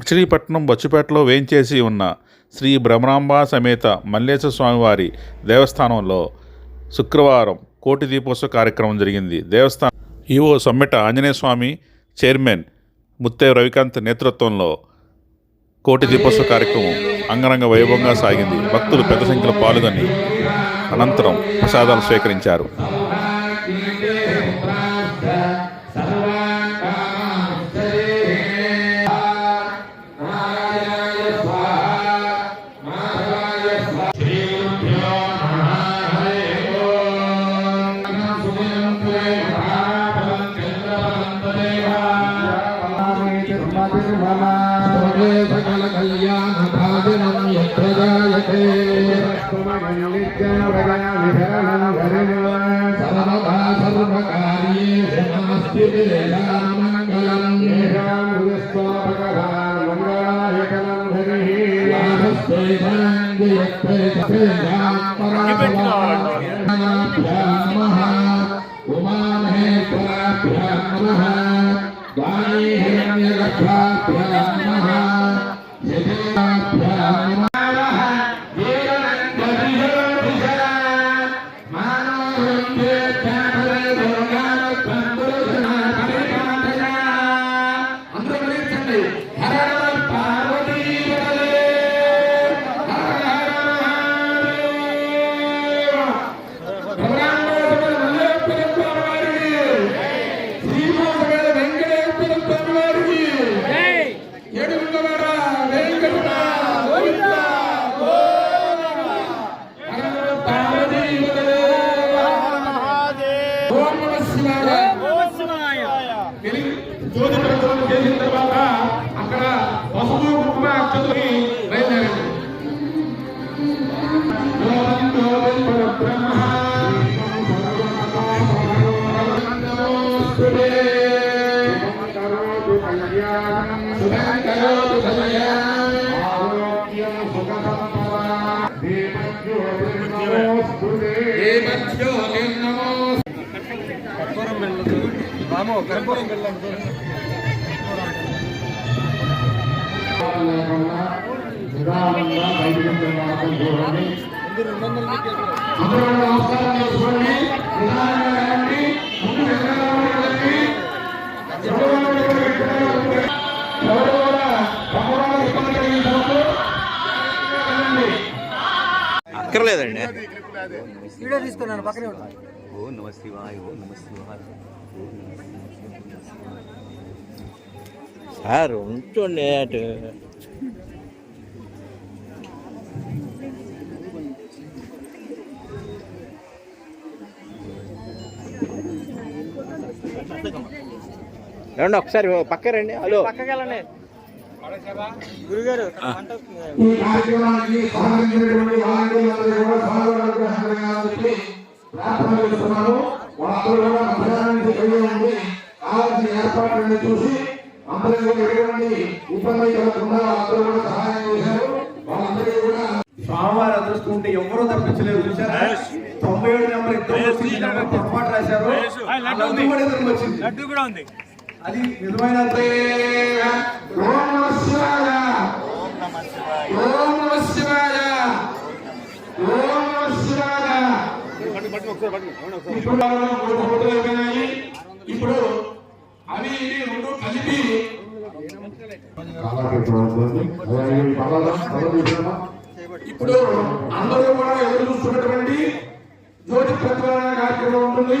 మచిలీపట్నం బచ్చుపేటలో వేంచేసి ఉన్న శ్రీ భ్రమరాంబ సమేత మల్లేశ్వర స్వామివారి దేవస్థానంలో శుక్రవారం కోటి దీపోత్సవ కార్యక్రమం జరిగింది. దేవస్థానం ఈవో సమ్మెట ఆంజనేయ స్వామి చైర్మన్ ముత్తే రవికాంత్ నేతృత్వంలో కోటి దీపోత్సవ కార్యక్రమం అంగరంగ వైభవంగా సాగింది. భక్తులు పెద్ద సంఖ్యలో పాల్గొని అనంతరం ప్రసాదాలు స్వీకరించారు. सकल कल्याण भाजनम यत्र जायते सर्वदा सर्वकार्ये नमस्ते मंगलम नमस्ते यत्र नमः उमा महेश्वराभ्यां नमः దాని హిరణ్య గర్భాభ్యామ జ్యోతి ప్రజ్వలనం చేసిన తర్వాత అక్కడ పసుపు కుంకుమ అక్షతని బయలుదేరండి ఓం జ్యోతి పరబ్రహ్మ శుభం కళ్యాణం ఆరోగ్యం సుఖం అందరూ నమస్కారం చేసుకోండి. అక్కర్లేదండి. వీడియో తీసుకున్నాను పక్కనే ఉంటాను. ఓ నమ శివాయ ఓ నమ శివాయ సార్ ఉంటుండే అటు. రండి ఒకసారి పక్క రండి. హలో. పక్కకి వెళ్ళండి గురుగారు ప్రార్థన చేస్తున్నాను వాళ్ళందరూ కూడా ఉండి కావాల్సిన ఏర్పాట్లను చూసి అందరూ కూడా ఎటువంటి ఇబ్బంది కలగకుండా కూడా సహాయం చేశారు. వాళ్ళందరికీ కూడా స్వామివారి అదృష్టం ఉంటే ఎవరూ తప్పించలేరు చూసారా తొంభై ఏడు నెంబర్ ఇద్దరు పొరపాటు రాశారు. లడ్డు కూడా ఎదురు వచ్చింది. లడ్డు కూడా ఉంది. అది నిజమైన ఓం నమః శివాయ ఓం నమః శివాయ ఓం నమః శివాయ ఇప్పుడు అవి ఇవి రెండు కలిపి ఇప్పుడు అందరూ కూడా ఎదురు చూస్తున్నటువంటి జ్యోతి ప్రతిపాదన కార్యక్రమం ఉంటుంది.